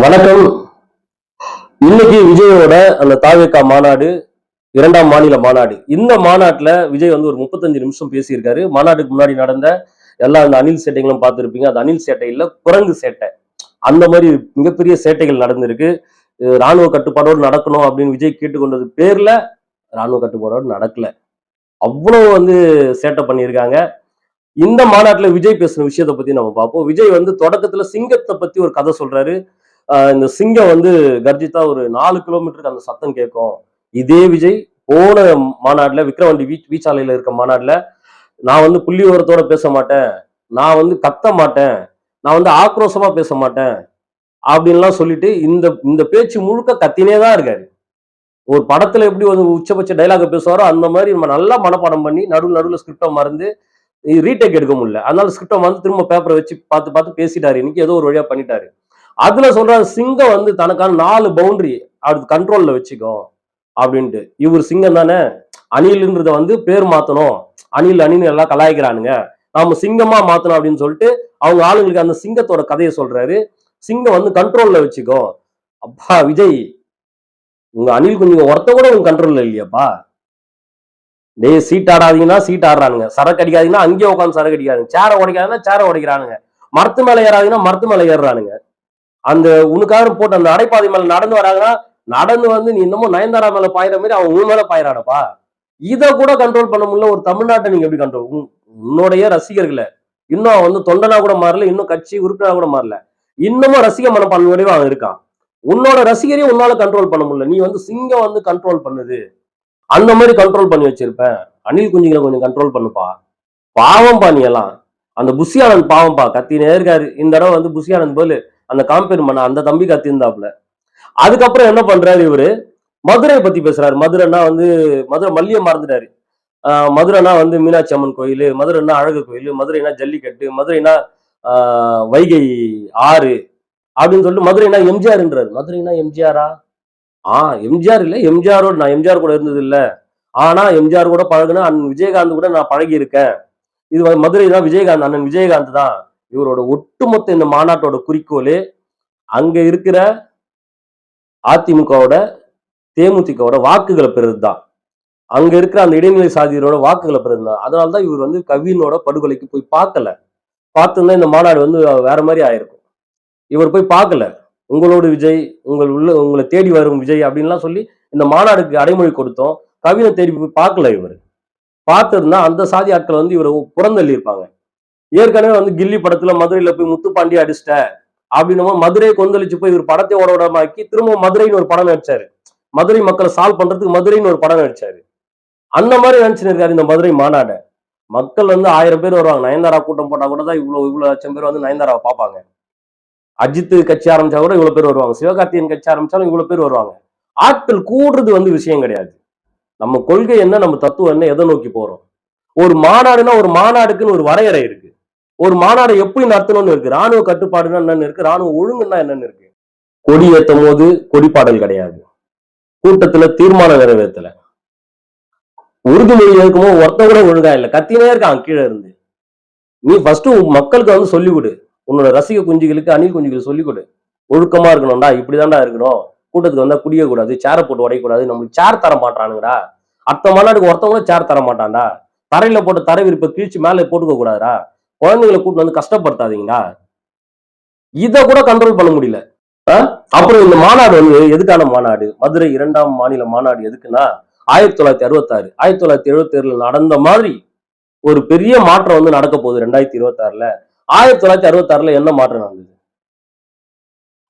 வணக்கம். இன்னைக்கு விஜயோட அந்த தாவேக்கா மாநாடு இரண்டாம் மாநில மாநாடு. இந்த மாநாட்டுல விஜய் வந்து ஒரு முப்பத்தஞ்சு நிமிஷம் பேசியிருக்காரு. மாநாட்டுக்கு முன்னாடி நடந்த எல்லா அந்த அணில் சேட்டைகளும் பார்த்துருப்பீங்க. அந்த அணில் சேட்டை குரங்கு சேட்டை. அந்த மாதிரி மிகப்பெரிய சேட்டைகள் நடந்திருக்கு. ராணுவ கட்டுப்பாடோடு நடக்கணும் அப்படின்னு விஜய் கேட்டுக்கொண்டது பேர்ல ராணுவ கட்டுப்பாடோடு நடக்கல. அவ்வளவு வந்து சேட்டை பண்ணியிருக்காங்க. இந்த மாநாட்டுல விஜய் பேசின விஷயத்தை பத்தி நம்ம பார்ப்போம். விஜய் வந்து தொடக்கத்துல சிங்கத்தை பத்தி ஒரு கதை சொல்றாரு. இந்த சிங்கம் வந்து கர்ஜித்தா ஒரு நாலு கிலோமீட்டருக்கு அந்த சத்தம் கேட்கும். இதே விஜய் போன மாநாட்டில் விக்ரவாண்டி வீச் வீச்சாலையில் இருக்க மாநாட்டில் நான் வந்து புள்ளி விவரத்தோட பேச மாட்டேன். நான் வந்து கத்த மாட்டேன். நான் வந்து ஆக்ரோஷமா பேச மாட்டேன். அப்படின்லாம் சொல்லிட்டு இந்த இந்த பேச்சு முழுக்க கத்தினே தான் இருக்காரு. ஒரு படத்துல எப்படி ஒரு உச்சபட்ச டைலாக பேசுவாரோ அந்த மாதிரி நம்ம நல்லா மனப்பாடம் பண்ணி நடுவில் நடுவில் ஸ்கிரிப்டை மறந்து ரீடேக் எடுக்க முடியல. அதனால ஸ்கிரிப்டை வந்து திரும்ப பேப்பரை வச்சு பார்த்து பார்த்து பேசிட்டாரு. இன்னைக்கு ஏதோ ஒரு வழியா பண்ணிட்டாரு. அதுல சொல்றாரு சிங்கம் வந்து தனக்கான நாலு பவுண்டரி அது கண்ட்ரோல்ல வச்சுக்கோ அப்படின்ட்டு. இவர் சிங்கம் தானே? அணில்ன்றத வந்து பேர் மாத்தணும். அணில் அணில் எல்லாம் கலாய்க்கிறானுங்க. நாம சிங்கமா மாத்தணும் அப்படின்னு சொல்லிட்டு அவங்க ஆளுங்களுக்கு அந்த சிங்கத்தோட கதையை சொல்றாரு. சிங்கம் வந்து கண்ட்ரோல்ல வச்சுக்கோ. அப்பா விஜய் உங்க அணில் கொஞ்சம் ஒருத்த கூட உங்க கண்ட்ரோல்ல இல்லையாப்பா. டேய் சீட் ஆடாதீங்கன்னா சீட் ஆடுறானுங்க. சரக்கு அடிக்காதீங்கன்னா அங்கேயே உட்காந்து சரக்கு அடிக்காதுங்க. சேரை உடைக்காதுன்னா சேரை உடைக்கிறானுங்க. மரத்து மேல ஏறாதீங்கன்னா மரத்து மேல ஏறுறானுங்க. அந்த உனக்காக போட்டு அந்த நடைபாதை மேல நடந்து வராங்கன்னா நடந்து வந்து நீ இன்னமும் நயன்தாரா மேல பாயிற மாதிரி அவன் உன் மேல பாயிறானப்பா? இதை கூட கண்ட்ரோல் பண்ண முடியல ஒரு தமிழ்நாட்டை நீங்க எப்படி கண்ட்ரோல் உன்னுடைய ரசிகர்களை. இன்னும் அவன் வந்து தொண்டனா கூட மாறல இன்னும் கட்சி உறுப்பினரா கூட மாறல. இன்னமும் ரசிக மனப்பான்மையோடய அவன் இருக்கான். உன்னோட ரசிகரையும் உன்னால கண்ட்ரோல் பண்ண முடியல. நீ வந்து சிங்கம் வந்து கண்ட்ரோல் பண்ணுது. அந்த மாதிரி கண்ட்ரோல் பண்ணி வச்சிருப்பேன் அணில் குஞ்சுகளை கொஞ்சம் கண்ட்ரோல் பண்ணுப்பா. பாவம்பா நீ எல்லாம். அந்த புஷியானந்த் பாவம்பா. கத்தினே இருக்காரு. இந்த தடவை வந்து புஷியானந்த் போல அந்த காம்பேர் பண்ண அந்த தம்பி கத்திருந்தாப்புல. அதுக்கப்புறம் என்ன பண்றாரு இவரு? மதுரை பத்தி பேசுறாரு. மதுரைன்னா வந்து மதுரை மல்லிய மறந்துட்டாரு. ஆஹ் மதுரைனா வந்து மீனாட்சி அம்மன் கோயில் மதுரைனா அழகு கோயில் மதுரைனா ஜல்லிக்கட்டு மதுரைனா ஆஹ் வைகை ஆறு அப்படின்னு சொல்லிட்டு மதுரைனா எம்ஜிஆர்ன்றாரு. மதுரைனா எம்ஜிஆரா? ஆ எம்ஜிஆர் இல்ல எம்ஜிஆரோட நான் எம்ஜிஆர் கூட இருந்தது இல்ல. ஆனா எம்ஜிஆர் கூட பழகுனா அண்ணன் விஜயகாந்த் கூட நான் பழகி இருக்கேன் இது வந்து மதுரை தான் விஜயகாந்த் அண்ணன் விஜயகாந்த் தான். இவரோட ஒட்டுமொத்த இந்த மாநாட்டோட குறிக்கோளே அங்க இருக்கிற அதிமுகவோட தேமுதிகவோட வாக்குகளை பெறுறது தான் அங்க இருக்கிற அந்த இடைநிலை சாதியரோட வாக்குகளை பெறுறது தான் அதனாலதான் இவர் வந்து கவினோட படுகொலைக்கு போய் பார்க்கல. பார்த்திருந்தா இந்த மாநாடு வந்து வேற மாதிரி ஆயிருக்கும். இவர் போய் பார்க்கல. உங்களோட விஜய் உங்கள் உள்ள உங்களை தேடி வரும் விஜய் அப்படின்லாம் சொல்லி இந்த மாநாடுக்கு அடைமொழி கொடுத்தோம். கவினை தேடி போய் பார்க்கல இவர். பார்த்திருந்தா அந்த சாதி ஆட்கள் வந்து இவரை புறந்தள்ளி இருப்பாங்க. ஏற்கனவே வந்து கில்லி படத்துல மதுரையில போய் முத்துப்பாண்டி அடிச்சிட்ட அப்படின்னமோ மதுரையை கொந்தளிச்சு போய் இவர் படத்தை ஓட ஓடமாக்கி திரும்ப மதுரைன்னு ஒரு படம் நடிச்சாரு. மதுரை மக்களை சால்வ் பண்றதுக்கு மதுரைன்னு ஒரு படம் நடிச்சாரு. அந்த மாதிரி நினைச்சுன்னு இருக்காரு இந்த மதுரை மாநாடை. மக்கள் வந்து ஆயிரம் பேர் வருவாங்க. நயன்தாரா கூட்டம் போட்டா கூட தான் இவ்வளவு இவ்வளவு லட்சம் பேர் வந்து நயன்தாராவை பார்ப்பாங்க. அஜித் கட்சி ஆரம்பிச்சா கூட இவ்வளவு பேர் வருவாங்க. சிவகார்த்தியன் கட்சி ஆரம்பிச்சாலும் இவ்வளவு பேர் வருவாங்க. ஆட்கள் கூடுறது வந்து விஷயம் கிடையாது. நம்ம கொள்கை என்ன நம்ம தத்துவம் என்ன எதை நோக்கி போறோம்? ஒரு மாநாடுனா ஒரு மாநாடுக்குன்னு ஒரு வரையறை இருக்கு. ஒரு மாநாடு எப்படி நடத்தணும்னு இருக்கு? ராணுவ கட்டுப்பாடுன்னா என்னன்னு இருக்கு? ராணுவ ஒழுங்குன்னா என்னன்னு இருக்கு? கொடி ஏத்தும் போது கொடிப்பாடல் கிடையாது. கூட்டத்துல தீர்மானம் நிறைவேற்றல. உறுதிமொழி இருக்கும்போது ஒருத்த கூட ஒழுங்கா இல்லை. கத்தினே இருக்கான் கீழே இருந்து. நீ ஃபர்ஸ்ட் மக்களுக்கு வந்து சொல்லிக் கொடு உன்னோட ரசிக குஞ்சுகளுக்கு அணில் குஞ்சுகளுக்கு சொல்லிக் கொடு ஒழுக்கமா இருக்கணும்டா இப்படிதான்டா இருக்கணும். கூட்டத்துக்கு வந்தா குடிய கூடாது சேரை போட்டு உடையக்கூடாது. நம்மளுக்கு சேர் தர மாட்டானுங்கடா. அடுத்த மாநாட்டுக்கு ஒருத்தவங்களும் சேர் தர மாட்டான்டா. தரையில போட்டு தரை விரிப்பை கீழ்ச்சி மேலே போட்டுக்க கூடாதுடா குழந்தைங்களை கூட்டு வந்து கஷ்டப்படுத்தாதீங்களா இத கூட கண்ட்ரோல் பண்ண முடியல. அப்புறம் இந்த மாநாடு வந்து எதுக்கான மாநாடு? மதுரை இரண்டாம் மாநில மாநாடு எதுக்குன்னா ஆயிரத்தி தொள்ளாயிரத்தி அறுபத்தாறு ஆயிரத்தி தொள்ளாயிரத்தி எழுபத்தி ஏழுல நடந்த மாதிரி ஒரு பெரிய மாற்றம் வந்து நடக்க போகுது ரெண்டாயிரத்தி இருபத்தாறுல. ஆயிரத்தி தொள்ளாயிரத்தி அறுபத்தாறுல என்ன மாற்றம் நடந்தது?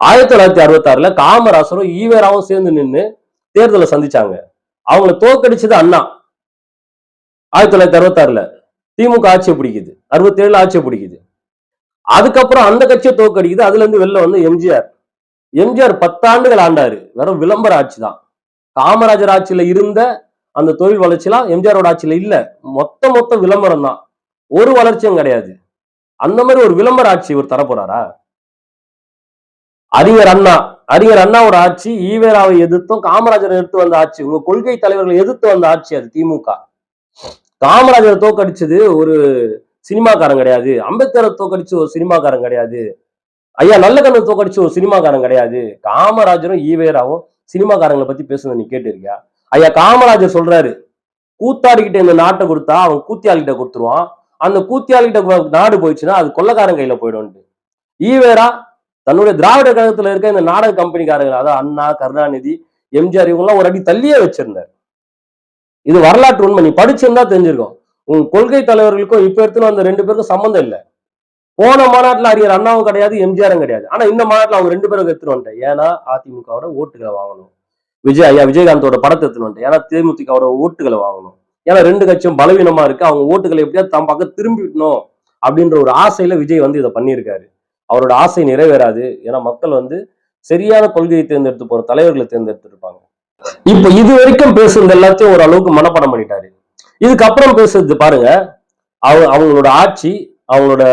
ஆயிரத்தி தொள்ளாயிரத்தி அறுபத்தாறுல காமராசரும் ஈவேராவும் சேர்ந்து நின்று தேர்தலை சந்திச்சாங்க. அவங்கள தோக்கடிச்சது அண்ணா. ஆயிரத்தி தொள்ளாயிரத்தி அறுபத்தி ஆறுல திமுக ஆட்சியை பிடிக்குது. அறுபத்தேழு ஆட்சியை பிடிக்குது. அதுக்கப்புறம் அந்த கட்சியை தோக்கடிக்குது அதுல இருந்து வெளில வந்து எம்ஜிஆர். எம்ஜிஆர் பத்தாண்டுகள் ஆண்டாரு. வெறும் விளம்பர ஆட்சி தான். காமராஜர் ஆட்சியில இருந்த அந்த தொழில் வளர்ச்சிலாம் எம்ஜிஆரோட ஆட்சியில இல்ல. மொத்த மொத்த விளம்பரம் தான். ஒரு வளர்ச்சியும் கிடையாது. அந்த மாதிரி ஒரு விளம்பர ஆட்சி இவர் தரப்போறாரா? அறிஞர் அண்ணா. அறிஞர் அண்ணாவோட ஆட்சி ஈவேராவை எதிர்த்தும் காமராஜரை எதிர்த்து வந்த ஆட்சி உங்க கொள்கை தலைவர்களை எதிர்த்து வந்த ஆட்சி அது திமுக. காமராஜரை தோக்கடிச்சது ஒரு சினிமாக்காரன் கிடையாது. அம்பேத்கரை தோக்கடிச்சு ஒரு சினிமாக்காரன் கிடையாது. ஐயா நல்ல கண்ணை தோக்கடிச்சு ஒரு சினிமாக்காரன் கிடையாது. காமராஜரும் ஈவேராவும் சினிமாக்காரங்களை பத்தி பேசுனது நீ கேட்டிருக்கியா? ஐயா காமராஜர் சொல்றாரு கூத்தாடிக்கிட்ட இந்த நாட்டை கொடுத்தா அவன் கூத்தியாளிகிட்ட கொடுத்துருவான். அந்த கூத்தியாளிகிட்ட நாடு போயிடுச்சுன்னா அது கொள்ளக்காரன் கையில போயிடும்ட்டு ஈவேரா தன்னுடைய திராவிட கழகத்துல இருக்க இந்த நாடக கம்பெனிக்காரர்கள் அதாவது அண்ணா கருணாநிதி எம்ஜிஆர் இவங்கெல்லாம் ஒரு அடி தள்ளியே வச்சிருந்தார். இது வரலாற்று உண்மை. நீ படிச்சிருந்தா தெரிஞ்சிருக்கும். உன் கொள்கை தலைவர்களுக்கும் இப்ப எடுத்துன்னு வந்த ரெண்டு பேருக்கும் சம்மந்தம் இல்லை. போன மாநாட்டில் அறிஞர் அண்ணாவும் கிடையாது எம்ஜிஆரும் கிடையாது. ஆனா இந்த மாநாட்டில் அவங்க ரெண்டு பேரும் எடுத்துட்டு வந்துட்டேன். ஏன்னா அதிமுகவோட ஓட்டுகளை வாங்கணும். விஜய் ஐயா விஜயகாந்தோட படத்தை எடுத்துட்டு வந்துட்டேன். ஏன்னா தேமுதிகவோட ஓட்டுகளை வாங்கணும். ஏன்னா ரெண்டு கட்சியும் பலவீனமா இருக்கு. அவங்க ஓட்டுகளை எப்படியாவது தம் பக்கம் திரும்பிடணும் அப்படின்ற ஒரு ஆசையில விஜய் வந்து இதை பண்ணியிருக்காரு. அவரோட ஆசை நிறைவேறாது. ஏன்னா மக்கள் வந்து சரியான கொள்கையை தேர்ந்தெடுத்து போற தலைவர்களை தேர்ந்தெடுத்திருப்பாங்க. இப்ப இது வரைக்கும் பேசுறது எல்லாத்தையும் ஓரளவுக்கு மனப்பாடம் பண்ணிட்டாரு. இதுக்கப்புறம் பேசுறது பாருங்க அவங்க அவங்களோட ஆட்சி அவங்களோட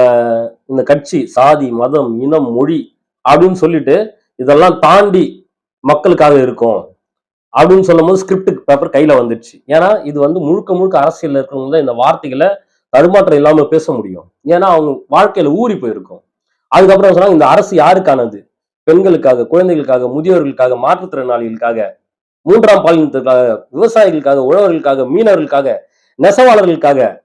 இந்த கட்சி சாதி மதம் இனம் மொழி அப்படின்னு சொல்லிட்டு இதெல்லாம் தாண்டி மக்களுக்காக இருக்கும் அப்படின்னு சொல்லும் போது ஸ்கிரிப்ட் பேப்பர் கையில வந்துடுச்சு ஏன்னா இது வந்து முழுக்க முழுக்க அரசியல் இருக்கிறவங்க தான் இந்த வார்த்தைகளை தடுமாற்றம் இல்லாம பேச முடியும். ஏன்னா அவங்க வாழ்க்கையில ஊறி போயிருக்கும். அதுக்கப்புறம் சொன்னாங்க இந்த அரசு யாருக்கானது? பெண்களுக்காக குழந்தைகளுக்காக முதியோர்களுக்காக மாற்றுத்திறனாளிகளுக்காக மூன்றாம் பாலினத்துக்காக விவசாயிகளுக்காக உழவர்களுக்காக மீனவர்களுக்காக நெசவாளர்களுக்காக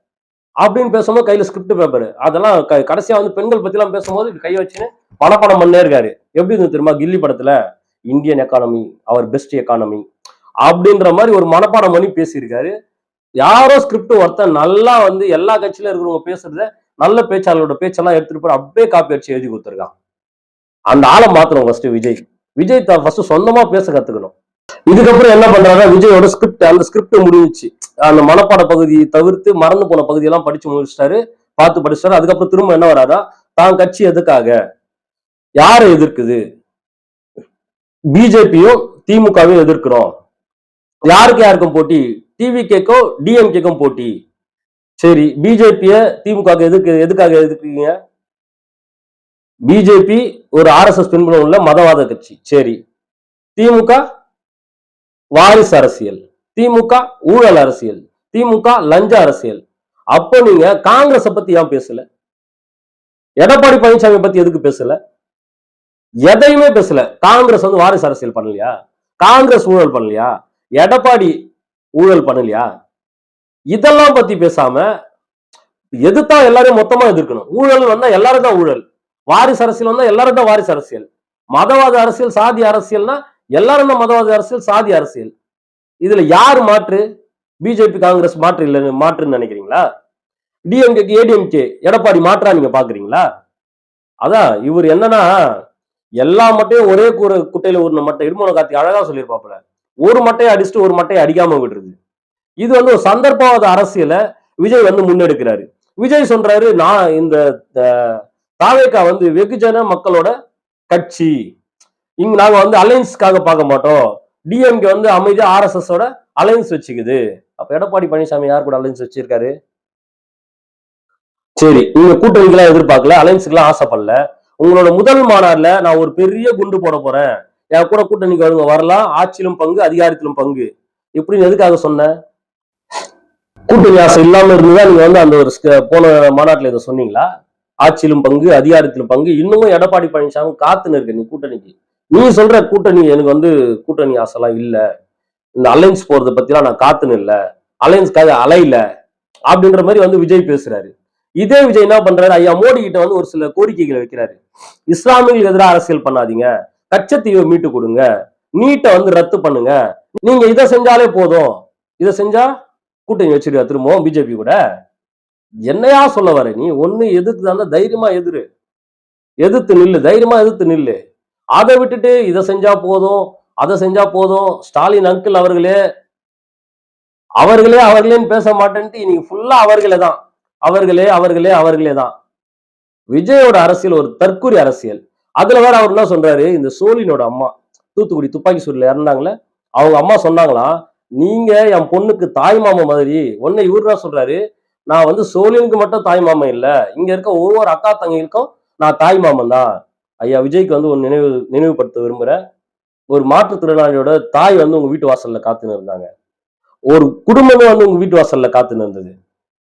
அப்படின்னு பேசும்போது கையில ஸ்கிரிப்ட் பேப்பர் அதெல்லாம் க- கடைசியா வந்து பெண்கள் பத்தி எல்லாம் பேசும்போது கை வச்சுன்னு பணப்படம் பண்ணே இருக்காரு. எப்படி இருந்து தெரியுமா? கில்லி படத்துல இந்தியன் எக்கானமி அவர் பெஸ்ட் எக்கானமி அப்படின்ற மாதிரி ஒரு மனப்பாடம் பண்ணி பேசியிருக்காரு. யாரோ ஸ்கிரிப்ட் ஒருத்தன் நல்லா வந்து எல்லா கட்சியில இருக்கிறவங்க பேசுறத நல்ல பேச்சாளரோட பேச்செல்லாம் எடுத்துட்டு போய் அப்படியே காப்பி அடிச்சு எழுதி கொடுத்துருக்கான். அந்த ஆளை மாத்திரம் ஃபர்ஸ்ட் விஜய். விஜய் தான் ஃபர்ஸ்ட் சொந்தமா பேச கத்துக்கணும். இதுக்கப்புறம் என்ன பண்றாங்க? விஜயோட ஸ்கிரிப்ட் அந்த ஸ்கிரிப்ட் முடிஞ்சிச்சு. அந்த மனப்பாட பகுதியை தவிர்த்து மறந்து போன பகுதியெல்லாம் படிச்சு முடிச்சிட்டாரு. பார்த்து படிச்சிட்டாரு. அதுக்கப்புறம் திரும்ப என்ன வராதா? தான் கட்சி எதுக்காக? யாரை எதிர்க்குது? பிஜேபியும் திமுகவையும் எதிர்க்கிறோம். யாருக்கு யாருக்கும் போட்டி? டிவி கேக்கும் டிஎம்கேக்கும் போட்டி. சரி பிஜேபிய திமுக எதுக்கு எதுக்காக எதிர்க்கிறீங்க? பிஜேபி ஒரு ஆர்எஸ்எஸ் பின்புலம் உள்ள மதவாத கட்சி. சரி திமுக வாரிசு அரசியல் திமுக ஊழல் அரசியல் திமுக லஞ்ச அரசியல். அப்போ நீங்க காங்கிரஸை பத்தி ஏன் பேசல? எடப்பாடி பழனிசாமி பத்தி எதுக்கு பேசல? எதையுமே பேசல. காங்கிரஸ் வந்து வாரிசு அரசியல் பண்ணலையா? காங்கிரஸ் ஊழல் பண்ணலையா? எடப்பாடி ஊழல் பண்ணலையா? இதெல்லாம் பத்தி பேசாம எதுத்தா எல்லாரையும் மொத்தமா எதிர்க்கணும்? ஊழல் வந்தா எல்லாரும் தான் ஊழல். வாரிசு அரசியல் வந்தா எல்லாரும் தான் வாரிசு அரசியல். மதவாத அரசியல் சாதி அரசியல்னா எல்லாரும் தான் மதவாத அரசியல் சாதி அரசியல். இதுல யார் மாற்று? பிஜேபி காங்கிரஸ் மாற்று இல்லைன்னு மாற்றுன்னு நினைக்கிறீங்களா? டிஎம்கேக்கு ஏடிஎம்கே எடப்பாடி மாற்றா நீங்க பாக்குறீங்களா? அதான் இவர் என்னன்னா எல்லா மட்டையும் ஒரே கூற குட்டையில ஒரு மட்டை இடுமோன காத்தி அழகா சொல்லியிருப்பாப்புல. ஒரு மட்டையை அடிச்சுட்டு ஒரு மட்டையை அடிக்காம விடுறது இது வந்து ஒரு சந்தர்ப்பவாத அரசியலை விஜய் வந்து முன்னெடுக்கிறாரு. விஜய் சொல்றாரு நான் இந்த தாவேக்கா வந்து வெகுஜன மக்களோட கட்சி. இங்க நாங்க வந்து அலைன்ஸ்க்காக பார்க்க மாட்டோம். டிஎம்கே வந்து அமைதியா ஆர்எஸ்எஸோட அலைன்ஸ் வச்சுக்குது. அப்ப எடப்பாடி பழனிசாமி யார் கூட அலைன்ஸ் வச்சிருக்காரு? சரி நீங்க கூட்டணிக்கெல்லாம் எதிர்பார்க்கல அலைன்ஸுக்கெல்லாம் ஆசைப்படல. உங்களோட முதல் மாநாடுல நான் ஒரு பெரிய குண்டு போட போறேன். என் கூட கூட்டணிக்கு வருங்க வரலாம். ஆட்சியிலும் பங்கு அதிகாரத்திலும் பங்கு. இப்படின்னு எதுக்காக சொன்ன? கூட்டணி ஆசை இல்லாம இருந்துதான் நீங்க வந்து அந்த ஒரு போன மாநாட்டுல இதை சொன்னீங்களா? ஆட்சியிலும் பங்கு அதிகாரத்திலும் பங்கு. இன்னமும் எடப்பாடி பழனிசாமி காத்துன்னு இருக்கு நீ கூட்டணிக்கு. நீ சொல்ற கூட்டணி எனக்கு வந்து கூட்டணி ஆசைலாம் இல்லை. இந்த அலைன்ஸ் போறதை பத்திலாம் நான் காத்துன்னு இல்லை. அலைன்ஸ் கதை அலையில அப்படின்ற மாதிரி வந்து விஜய் பேசுறாரு. இதே விஜய் என்ன பண்றாரு? ஐயா மோடி கிட்ட வந்து ஒரு சில கோரிக்கைகளை வைக்கிறாரு. இஸ்லாமியர்களுக்கு எதிராக அரசியல் பண்ணாதீங்க. கச்சத்தீவை மீட்டு கொடுங்க. நீட்டை வந்து ரத்து பண்ணுங்க. நீங்க இதை செஞ்சாலே போதும். இதை செஞ்சா கூட்டணி வச்சிருக்கா திரும்பவும் பிஜேபி கூட? என்னையா சொல்ல வர நீ? ஒன்னு எதிர்த்து தான் தைரியமா எதிரு. எதிர்த்து நில்லு தைரியமா எதிர்த்து நில்லு. அதை விட்டுட்டு இதை செஞ்சா போதும் அதை செஞ்சா போதும். ஸ்டாலின் அங்கிள் அவர்களே அவர்களே அவர்களேன்னு பேச மாட்டேன்ட்டு இன்னைக்கு ஃபுல்லா அவர்களே தான். அவர்களே அவர்களே அவர்களே தான். விஜயோட அரசியல் ஒரு தற்கூரி அரசியல். அதுல வேற அவர் என்ன சொல்றாரு? இந்த சோலினோட அம்மா தூத்துக்குடி துப்பாக்கி சூரில் இறந்தாங்களே அவங்க அம்மா சொன்னாங்களா நீங்க என் பொண்ணுக்கு தாய் மாமா மாதிரி ஒன்னு இவர் தான் சொல்றாரு நான் வந்து சோழினுக்கு மட்டும் தாய் மாமன் இல்லை இங்க இருக்க ஒவ்வொரு அக்கா தங்கைகளுக்கும் நான் தாய் மாமன் தான். ஐயா விஜய்க்கு வந்து ஒரு நினைவு நினைவுபடுத்த விரும்புகிறேன் ஒரு மாற்றுத்திறனாளியோட தாய் வந்து உங்க வீட்டு வாசல்ல காத்துன்னு இருந்தாங்க ஒரு குடும்பமும் வந்து உங்க வீட்டு வாசல்ல காத்துன்னு இருந்தது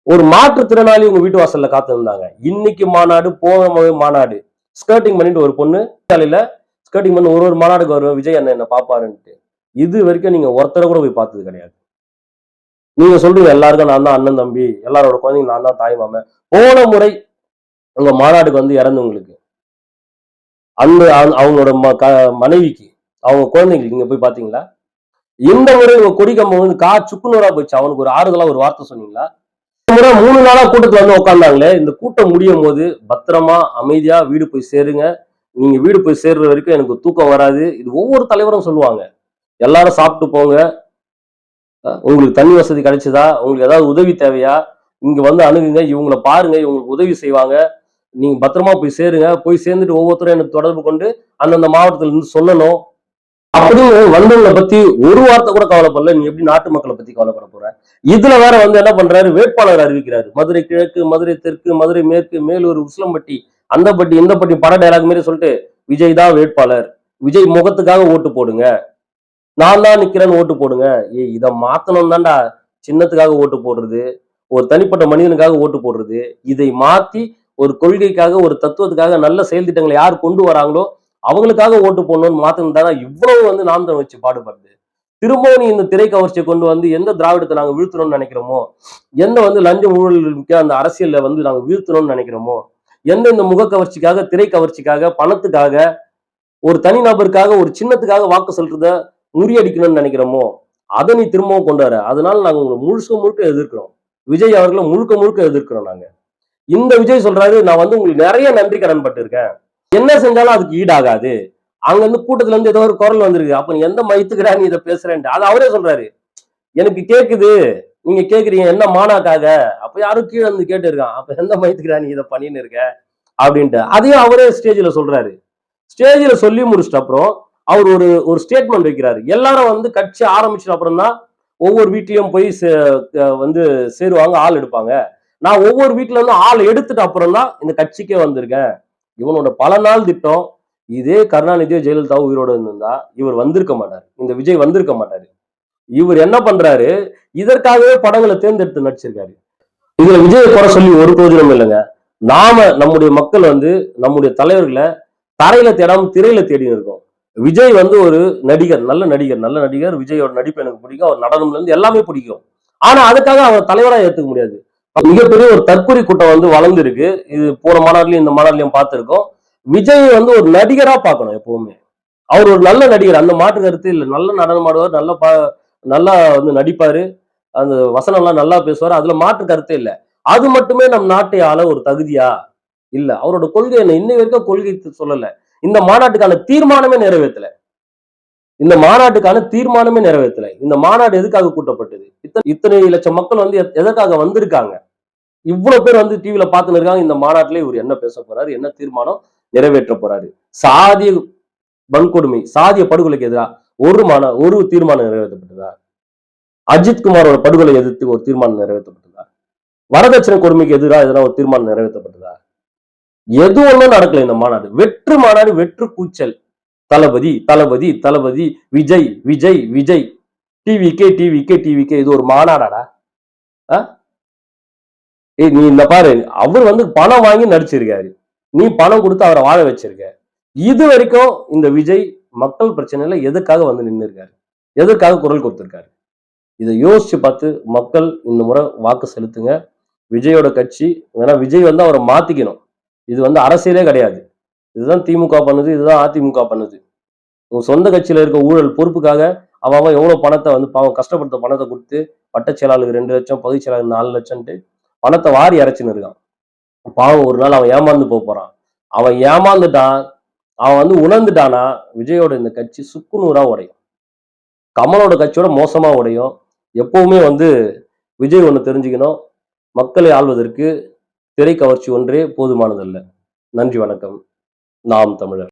ஒரு மாற்றுத்திறனாளி உங்க வீட்டு வாசல்ல காத்து இருந்தாங்க இன்னைக்கு மாநாடு போன மாநாடு. ஸ்கர்ட்டிங் பண்ணிட்டு ஒரு பொண்ணு காலையில ஸ்கர்ட்டிங் பண்ணி ஒரு ஒரு மாநாடுக்கு வருவேன் விஜய் அண்ணன் என்ன பாப்பாருன்ட்டு. இது வரைக்கும் நீங்க ஒருத்தரை கூட போய் பார்த்தது கிடையாது. நீங்க சொல்றீங்க எல்லாருக்கும் நான் தான் அண்ணன் தம்பி எல்லாரோட குழந்தைங்க நான் தான் தாய் மாமன். போன முறை உங்க மாநாடுக்கு வந்து இறந்தவங்களுக்கு அந்த அவங்களோட ம- க- மனைவிக்கு அவங்க குழந்தைங்களுக்கு நீங்க போய் பாத்தீங்களா? இந்த முறை உங்க கொடி கம்பம் வந்து கா சுக்குநூறா போச்சு. அவனுக்கு ஒரு ஆறுதலா ஒரு வார்த்தை சொன்னீங்களா? முறை மூணு நாளா கூட்டத்துல வந்து உட்காந்தாங்களே இந்த கூட்டம் முடியும் போது பத்திரமா அமைதியா வீடு போய் சேருங்க. நீங்க வீடு போய் சேர்ற வரைக்கும் எனக்கு தூக்கம் வராது. இது ஒவ்வொரு தலைவரும் சொல்லுவாங்க. எல்லாரும் சாப்பிட்டு போங்க. உங்களுக்கு தண்ணி வசதி கிடைச்சதா? உங்களுக்கு ஏதாவது உதவி தேவையா? இங்க வந்து அணுகுங்க. இவங்களை பாருங்க. இவங்களுக்கு உதவி செய்வாங்க. நீங்க பத்திரமா போய் சேருங்க. போய் சேர்ந்துட்டு ஒவ்வொருத்தரும் எனக்கு தொடர்பு கொண்டு அந்தந்த மாவட்டத்துல இருந்து சொல்லணும். அப்படின்னு வந்தவங்களை பத்தி ஒரு வார்த்தை கூட கவலைப்படல. நீ எப்படி நாட்டு மக்களை பத்தி கவலைப்பட போற? இதுல வேற வந்து என்ன பண்றாரு? வேட்பாளர் அறிவிக்கிறாரு. மதுரை கிழக்கு மதுரை தெற்கு மதுரை மேற்கு மேலூர் உசிலம்பட்டி அந்த பட்டி இந்த பட்டி பட டைலாக் மாதிரி சொல்லிட்டு விஜய் தான் வேட்பாளர். விஜய் முகத்துக்காக ஓட்டு போடுங்க. நான் தான் நிக்கிறேன்னு ஓட்டு போடுங்க. ஏய் இதை மாத்தணும் தான்டா சின்னத்துக்காக ஓட்டு போடுறது. ஒரு தனிப்பட்ட மனிதனுக்காக ஓட்டு போடுறது. இதை மாத்தி ஒரு கொள்கைக்காக ஒரு தத்துவத்துக்காக நல்ல செயல் திட்டங்களை யார் கொண்டு வராங்களோ அவங்களுக்காக ஓட்டு போடணும்னு மாத்தணும் தானே இவ்வளவு வந்து நாம் தான் வச்சு பாடுபடுது. திரும்பவும் நீ இந்த திரை கவர்ச்சியை கொண்டு வந்து எந்த திராவிடத்தை நாங்கள் வீழ்த்தணும்னு நினைக்கிறோமோ எந்த வந்து லஞ்ச ஊழலுக்கு அந்த அரசியலில் வந்து நாங்கள் வீழ்த்தணும்னு நினைக்கிறோமோ எந்த இந்த முக கவர்ச்சிக்காக திரை கவர்ச்சிக்காக பணத்துக்காக ஒரு தனிநபருக்காக ஒரு சின்னத்துக்காக வாக்கு சொல்றத முறியடிக்கணும்னு நினைக்கிறோமோ அதை நீ திரும்பவும் கொண்டு வர. அதனால நாங்கள் உங்களை முழுக்க முழுக்க எதிர்க்கிறோம். விஜய் அவர்களை முழுக்க முழுக்க எதிர்க்கிறோம் நாங்கள் இந்த விஜய் சொல்றாரு நான் வந்து உங்களுக்கு நிறைய நன்றி கடன் பட்டிருக்கேன். என்ன செஞ்சாலும் அதுக்கு ஈடாகாது. அங்க இருந்து கூட்டத்துல இருந்து ஏதோ ஒரு குரல் வந்திருக்கு. அப்ப நீ எந்த மயத்துக்குடா நீ இதை பேசுறேன்ட்டு. அது அவரே சொல்றாரு. எனக்கு கேக்குது. நீங்க கேக்குறீங்க என்ன மானாக்காக? அப்ப யாரும் கீழே வந்து கேட்டு இருக்கான் அப்ப எந்த மயத்துக்குடா நீ இதை பண்ணின்னு இருக்க? அப்படின்ட்டு. அதையும் அவரே ஸ்டேஜ்ல சொல்றாரு. ஸ்டேஜ்ல சொல்லி முடிச்சிட்ட அப்புறம் அவர் ஒரு ஒரு ஸ்டேட்மெண்ட் வைக்கிறாரு. எல்லாரும் வந்து கட்சி ஆரம்பிச்சிட்ட அப்புறம் தான் ஒவ்வொரு வீட்லயும் போய் சே- வந்து சேருவாங்க ஆள் எடுப்பாங்க. நான் ஒவ்வொரு வீட்ல இருந்து ஆள் எடுத்துட்டு அப்புறம் தான் இந்த கட்சிக்கே வந்திருக்கேன். இவனோட பல நாள் திட்டம் இதே கருணாநிதியோ ஜெயலலிதாவோ உயிரோட இருந்திருந்தா இவர் வந்திருக்க மாட்டார். இந்த விஜய் வந்திருக்க மாட்டாரு. இவர் என்ன பண்றாரு? இதற்காகவே படங்களை தேர்ந்தெடுத்து நடிச்சிருக்காரு. இதுல விஜய் குறை சொல்லி ஒரு பிரயோஜனம் இல்லைங்க. நாம நம்முடைய மக்கள் வந்து நம்முடைய தலைவர்களை தரையில தேடாம திரையில தேடி இருக்கோம். விஜய் வந்து ஒரு நடிகர் நல்ல நடிகர் நல்ல நடிகர். விஜயோட நடிப்பு எனக்கு பிடிக்கும். அவர் நடனம்ல இருந்து எல்லாமே பிடிக்கும். ஆனா அதுக்காக அவர் தலைவராக ஏத்துக்க முடியாது. மிகப்பெரிய ஒரு தற்கொலை கூட்டம் வந்து வளர்ந்துருக்கு. இது போன மாநாட்டிலையும் இந்த மாநாட்டிலையும் பார்த்திருக்கோம். விஜய் வந்து ஒரு நடிகரா பார்க்கணும் எப்பவுமே. அவர் ஒரு நல்ல நடிகர். அந்த மாற்று கருத்து இல்லை. நல்ல நடனம் ஆடுவார் நல்ல பா நல்லா வந்து நடிப்பாரு. அந்த வசனம் எல்லாம் நல்லா பேசுவார். அதுல மாற்று கருத்தே இல்லை. அது மட்டுமே நம் நாட்டை ஆள ஒரு தகுதியா? இல்ல. அவரோட கொள்கை என்ன? இன்னை வரைக்கும் கொள்கை சொல்லல. இந்த மாநாட்டுக்கான தீர்மானமே நிறைவேற்றல. இந்த மாநாட்டுக்கான தீர்மானமே நிறைவேற்றல. இந்த மாநாடு எதுக்காக கூட்டப்பட்டது? இத்தனை இத்தனை லட்சம் மக்கள் வந்து எதற்காக வந்திருக்காங்க? இவ்வளவு பேர் வந்து டிவியில பார்த்துன்னு இருக்காங்க. இந்த மாநாட்டுல இவர் என்ன பேச போறாரு? என்ன தீர்மானம் நிறைவேற்ற போறாரு? சாதிய வன்கொடுமை சாதிய படுகொலைக்கு எதிராக ஒரு மாநா ஒரு தீர்மானம் நிறைவேற்றப்பட்டதா? அஜித் குமாரோட படுகொலை எதிர்த்து ஒரு தீர்மானம் நிறைவேற்றப்பட்டதா? வரதட்சணை கொடுமைக்கு எதிராக எதனா ஒரு தீர்மானம் நிறைவேற்றப்பட்டதா? எது ஒண்ணும் நடக்கல இந்த மாநாடு. வெற்று மாநாடு வெற்று கூச்சல். தளபதி தளபதி தளபதி விஜய் விஜய் விஜய். டிவிக்கே டிவிக்கே டிவிக்கே இது ஒரு மாநாடாடா? ஆ? ஏய் நீ இந்த பாரு அவர் வந்து பணம் வாங்கி நடிச்சிருக்காரு. நீ பணம் கொடுத்து அவரை வாழ வச்சிருக்க. இது வரைக்கும் இந்த விஜய் மக்கள் பிரச்சனையில எதுக்காக வந்து நின்று இருக்காரு எதற்காக குரல் கொடுத்திருக்காரு? இதை யோசிச்சு பார்த்து மக்கள் இந்த முறை வாக்கு செலுத்துங்க. விஜயோட கட்சி ஏன்னா விஜய் வந்து அவரை மாத்திக்கணும். இது வந்து அரசியலே கிடையாது. இதுதான் திமுக பண்ணுது இதுதான் அதிமுக பண்ணுது. உங்க சொந்த கட்சியில இருக்க ஊழல் பொறுப்புக்காக அவன் அவன் எவ்வளவு பணத்தை வந்து பாவம் கஷ்டப்படுத்த பணத்தை கொடுத்து வட்ட செயலாளருக்கு ரெண்டு லட்சம் பகுதி செயலாளருக்கு நாலு லட்சம்ட்டு பணத்தை வாரி இறைச்சின்னு இருக்கான். பாவம் ஒரு நாள் அவன் ஏமாந்து போக போறான். அவன் ஏமாந்துட்டான் அவன் வந்து உணர்ந்துட்டானா விஜயோட இந்த கட்சி சுக்குநூறா உடையும். கமலோட கட்சியோட மோசமா உடையும். எப்பவுமே வந்து விஜய் ஒன்று தெரிஞ்சுக்கணும். மக்களை ஆள்வதற்கு திரை கவர்ச்சி ஒன்றே போதுமானதல்ல. நன்றி வணக்கம். நாம் தமிழர்.